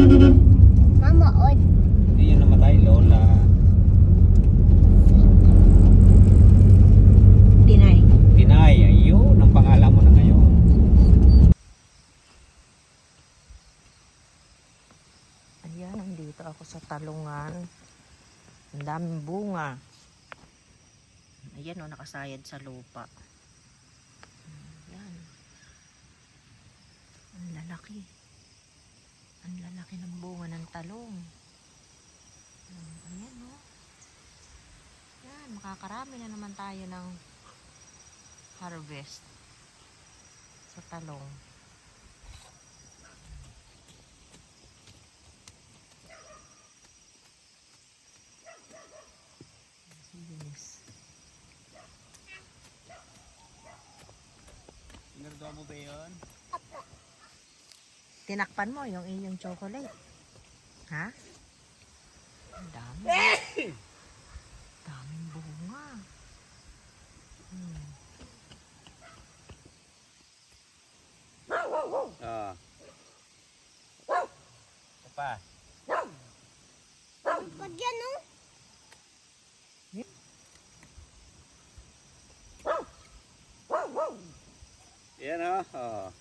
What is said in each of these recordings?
Mama, od. Hindi yung namatay, Lola. Tinay. Tinay, ayun, ang pangalan mo na ngayon. Ayan, nandito ako sa talungan. Ang daming bunga. Ayan o, nakasayad sa lupa. Ayan. Ang lalaki. Ang lalaki ng bunga ng talong. Ayan o. Ayan, makakarami na naman tayo ng harvest sa talong. Bilis. Pinardoa mo ba yun? Tinakpan mo yung inyong chocolate. Ha? Ang dami. Daming bunga. Hmm. Ah. Ito pa. Pag yan, oh. Yan o. Oh.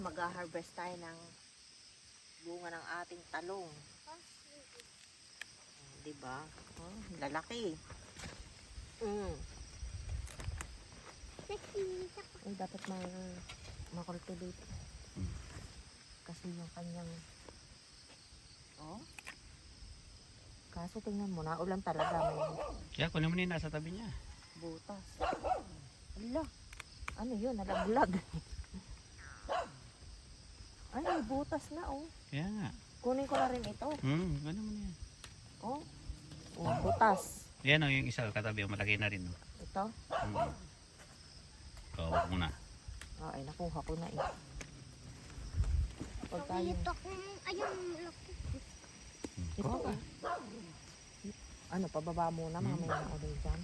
Yan, mag-harvest tayo ng bunga ng ating talong. Di ba? Oh, lalaki. Mm. Ko. Ay, dapat ma makultivate. Kasi yung kanyang oh kaso tingnan mo, naulan talaga may Kaya kunin mo na yung nasa tabi niya. butas. Ala, ano yun, nalaglag. Ay, may butas na oh. Kaya nga. Kunin ko na rin ito. Hmm, kunin mo na yan. Oh, oh butas. Yan o, yung isa katabi, malaki na rin. Oh. Ito. Hmm. Kawak mo na. Ah, ay, nakuha ko na eh. Pag tayo, Nakita ko. Ayun, laki. ito ka. oh. Ano, pababa muna, Hmm. mamaya na ulit dyan.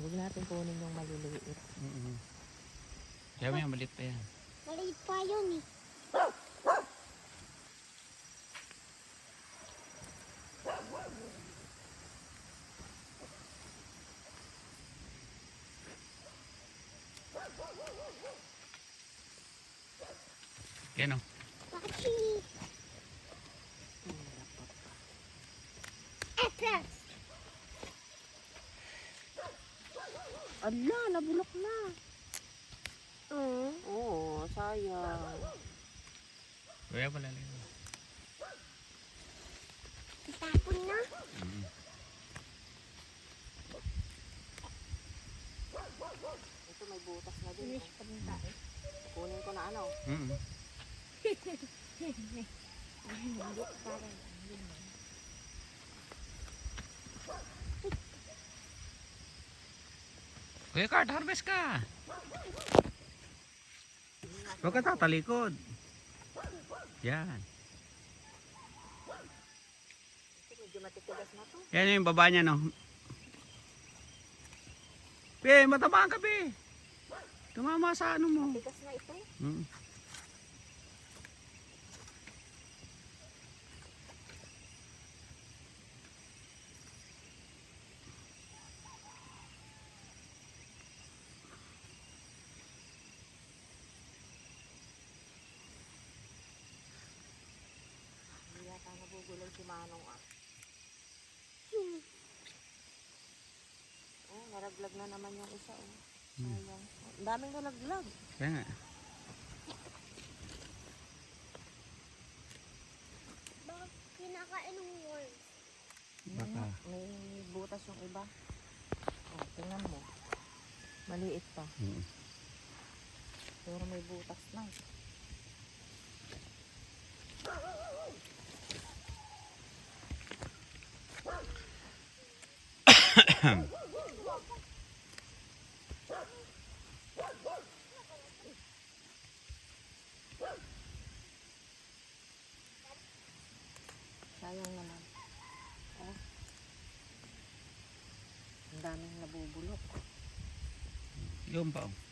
Huwag natin kunin yung maliliit. Mm Kaya may malit pa yan. Maliit pa yun, eh. Yan o. Epas. Ala, nabulok na. Mm. Oo, sayang. Kaya pala lang. Itapon na. Mm. Ito may butas na din. Bilis oh. pa rin tayo. Kunin ko na ano. Mm. Hindi, parang. Kuya Kart, harvest ka. Huwag ka tatalikod. Yan. Yan yung baba niya, no? Be, matamaan ka, be. Tumama sa ano mo. Tigas na ito. Mm. Manong ah. Hmm. Oh, naraglag na naman yung isa oh. Hmm. Sayang. Ang daming nalaglag. Kaya nga. Baka kinakain ng worm. Baka. May butas yung iba. Oh, tingnan mo. Maliit pa. Mm. Pero may butas na. Sayang naman. Oh. Ang daming nabubulok. Yun pa. Oh.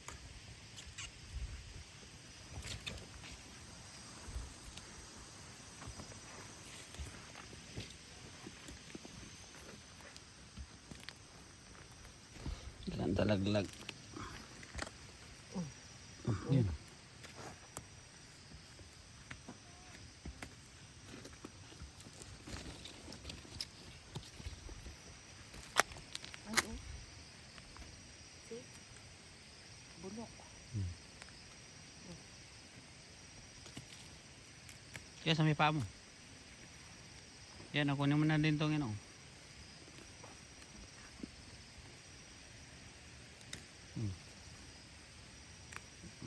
Ilan talaglag. Oh, yun. Oh. Bulok. Yan sa may paa mo. Yan, kunin mo na din tong yun. oh.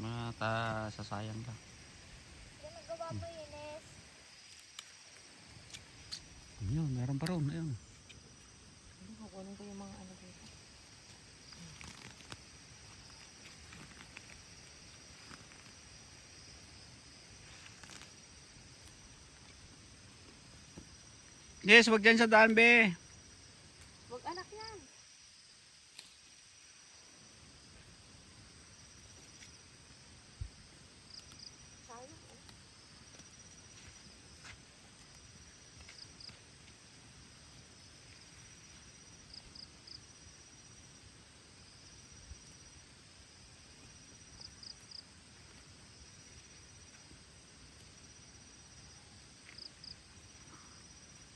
Mata sasayang ka. Ano nagawa mo yun, Es? Yun, meron pa ron. Ayun. Hindi, kukunin ko yung mga ano dito. Yes, wag dyan sa daan, be.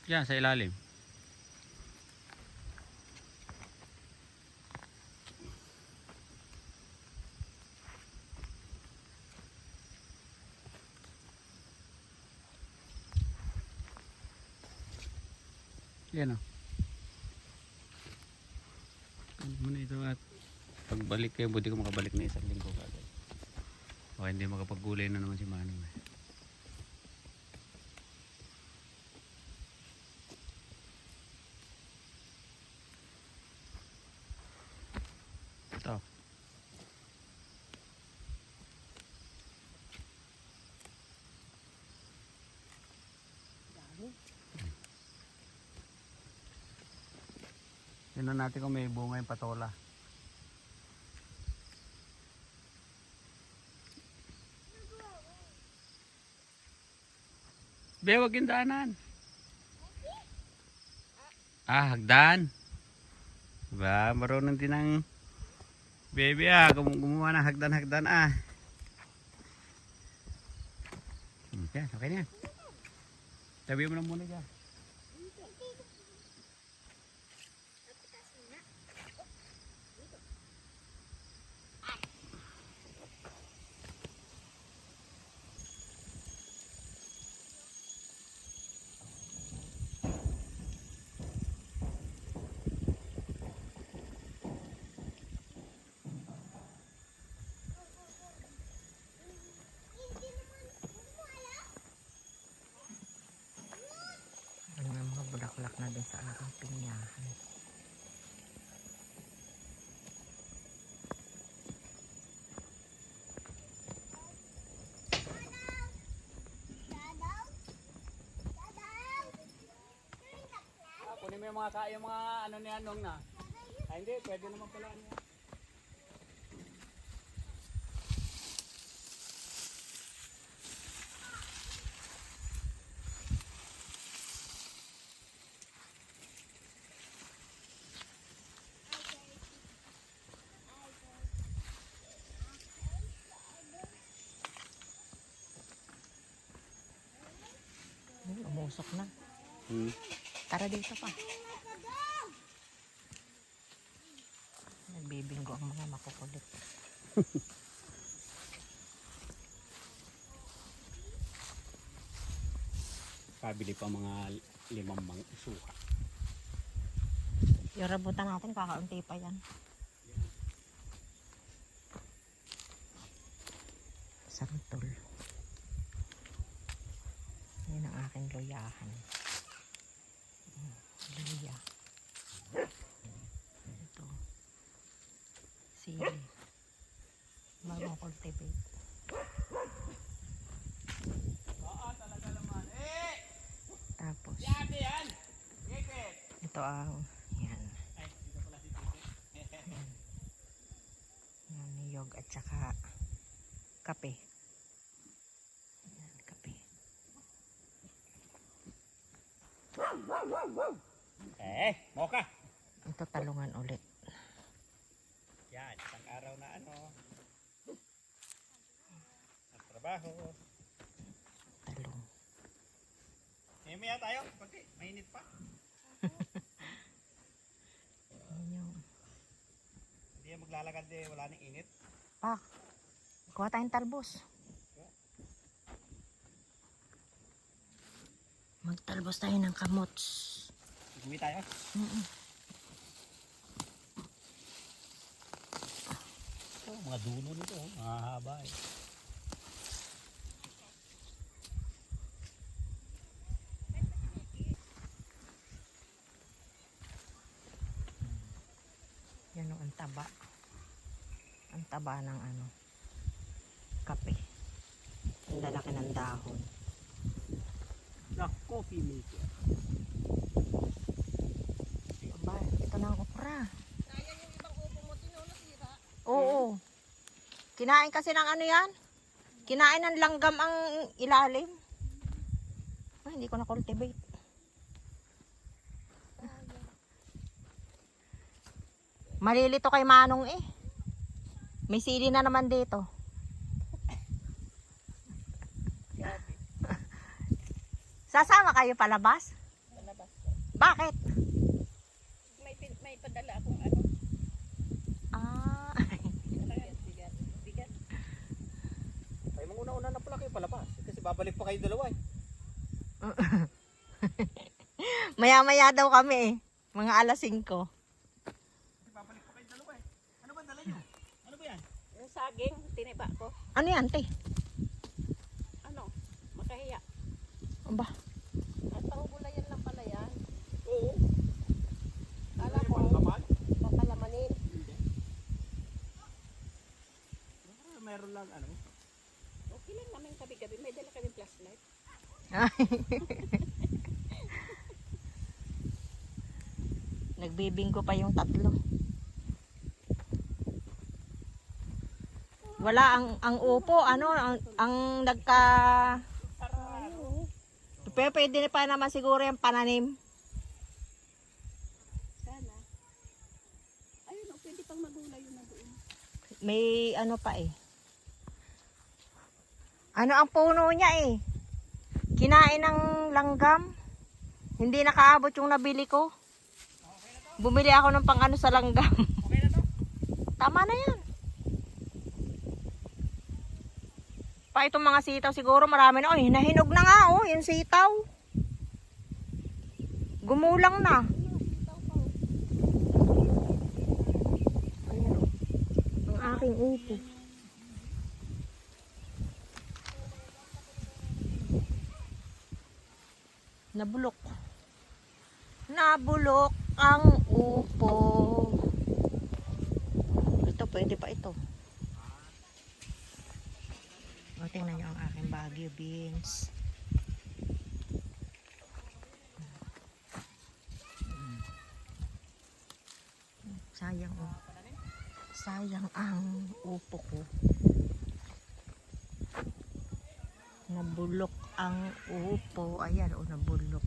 Yan, sa ilalim. Yan o. Ano mo na ito at pagbalik kayo, buti ko makabalik na isang linggo kagad. O hindi makapagulay na naman si Manong. eh. Ito. Dami. Natin kung may bunga yung patola. Be, wag yung daanan. Ah, hagdan. Diba, marunong din ng baby ah, gum gumawa ng hagdan-hagdan ah. Hmm, yan, okay na yan. Tabi mo na muna dyan. Bulaklak na din sa aking pinyahan. Ah, kunin mo yung mga, yung mga ano ni Anong na. Ay hindi, pwede naman pala ano. Umusok na. Hmm. Tara dito pa. Nagbibinggo ang mga makukulit. Pabili pa mga limang mang suka. Yung rabutan natin, kakaunti pa yan. Santol. aking loyahan. Mm, luya. Ito. Sili. Bagong cultivate. Tapos. Ito ang yan. Yan. Yan niyog at saka kape. Eh, moka! Ito talungan ulit. Yan, isang araw na ano. Ang trabaho. Talong. Mimaya tayo, pagki, mainit pa. Hindi yan maglalakad eh, wala nang init. pak. Kuha tayong talbos. Magtalbos tayo ng kamots. Uwi tayo. Mm-mm. Ito, mga dulo nito, oh, mahaba eh. Yan o, ang taba. Ang taba ng ano, kape. Ang lalaki ng dahon. Na, coffee maker. Aba, ito na ang okra. Oo. Kinain kasi ng ano yan? Kinain ng langgam ang ilalim. Ay, hindi ko na cultivate. Malilito kay Manong eh. May sili na naman dito. Sasama kayo palabas? Palabas ko. Bakit? May, may padala akong ano. Ah, Bigat, bigat. Bigat. Ay, mga una-una na pala kayo palabas. Kasi babalik pa kayo dalawa eh. maya-maya daw kami eh. Mga alas 5. Kasi babalik pa kayo dalawa eh. Ano ba dala nyo? Ano ba yan? Yung saging, tiniba ko. Ano yan, te? Ano? Makahiya. Aba, At panggulayan lang pala yan. Oo. Kala Ano ko, yung panglaman? papalamanin. Lang ano. Okay lang naman gabi-gabi. May dala kami flashlight. nagbibingko pa yung tatlo. Wala ang ang upo, ano, ang, ang nagka. Pero pwede pa naman siguro yung pananim. Sana. Ayun, oh, pwede pang magulay yun na doon. May ano pa eh. Ano ang puno niya eh? Kinain ng langgam. Hindi nakaabot yung nabili ko. Bumili ako ng pang ano sa langgam. Okay na to? Tama na yan. Pa itong mga sitaw siguro marami na. Oh, nahinog na nga oh, yung sitaw. Gumulang na. Ang aking upo. Nabulok. Nabulok ang upo. Ito, pwede pa ito. O, tingnan nyo ang aking Baguio beans. Sayang oh. Sayang ang upo ko. Nabulok ang upo. Ayan, oh, nabulok.